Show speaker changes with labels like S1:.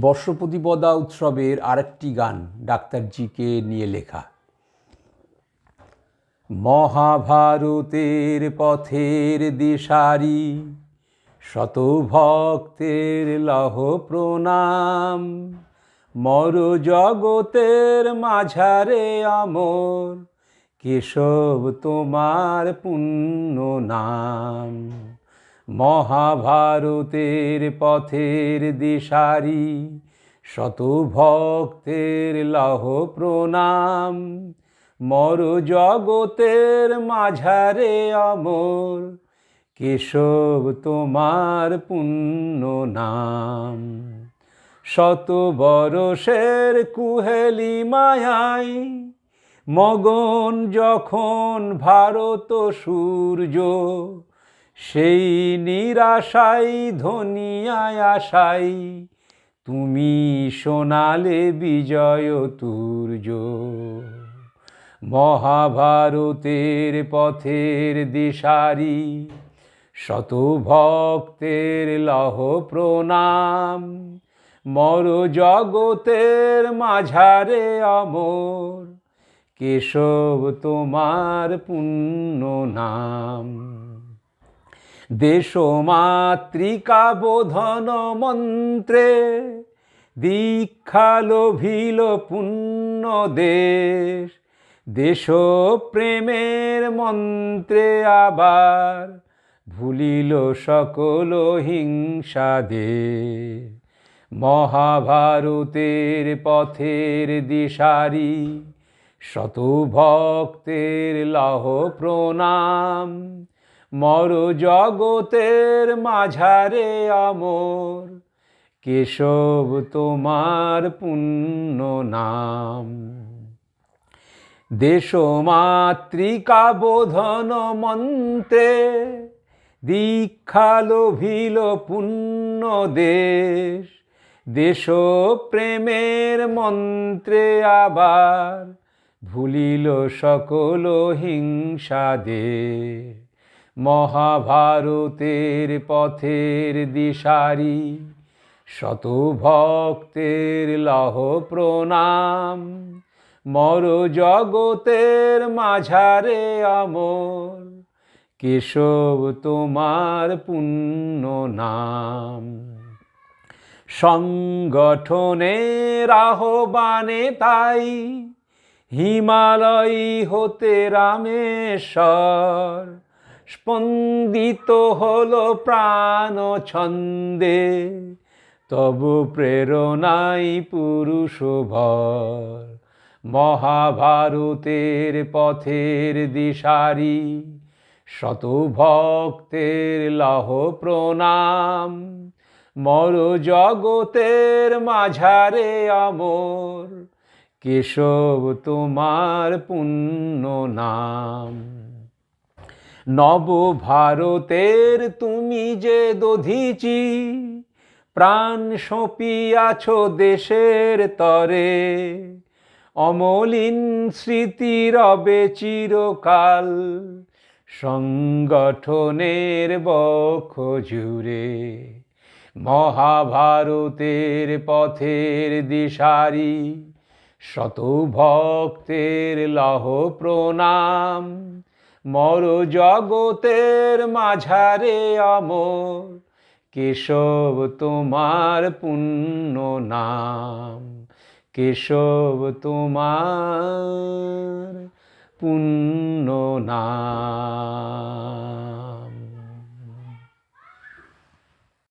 S1: বর্ষপতিপদা উৎসবের আরেকটি গান ডাক্তার জিকে নিয়ে লেখা। মহাভারতের পথের দিশারি শত ভক্তের লহ প্রণাম মর জগতের মাঝারে আমর, কেশব তোমার পুণ্য নাম। মহাভারতের পথের দিশারি শত ভক্তের লহ প্রণাম। মর জগতের মাঝারে অমর, কেশব তোমার পুণ্য নাম। শত বরষের কুহেলি মায়াই, মগন যখন ভারত সূর্য সেই নিরাশাই ধনিয়ায় আশাই। তুমি শোনালে বিজয় তুর্য। মহাভারতের পথের দিশারি। শত ভক্তের লহ প্রণাম। মর জগতের মাঝারে অমর। কেশব তোমার পুণ্য নাম। দেশমাতৃকা বোধন মন্ত্রে দীক্ষা লোভিল পুণ্য দেশ দেশ প্রেমের মন্ত্রে আবার ভুলিল সকল হিংসা দে মহাভারতের পথের দিশারি শত ভক্তের লহ প্রণাম মর জগতের মাঝারে আমর, কেশব তোমার পুণ্য নাম। দেশমাতৃকা বোধন মন্ত্রে দীক্ষা লোভিল পুণ্য দেশ দেশ প্রেমের মন্ত্রে আবার ভুলিল সকল হিংসা দে মহাভারতের পথের দিশারি শত ভক্তের লহ প্রণাম। মর জগতের মাঝারে আমর কেশব তোমার পুণ্য নাম। সংগঠনের আহ্বানে তাই, হিমালয় হতে রামেশ্বর। স্পন্দিত হলো প্রাণ ছন্দে, তবু প্রেরণাই পুরুষ ভর মহাভারতের পথের দিশারি শত ভক্তের লহ প্রণাম। মর জগতের মাঝারে আমর কেশব তোমার পুণ্য নাম। নব ভারতের তুমি যে দধিচি, প্রাণ সঁপিয়াছ দেশের তরে। অমলিন স্মৃতি রবে চিরকাল সংগঠনের বক্ষ জুড়ে। মহাভারতের পথের দিশারি শত ভক্তের লহ প্রণাম মর জগতের মাঝারে অমর। কেশব তোমার পুণ্য নাম। কেশব তোমার পুণ্য নাম।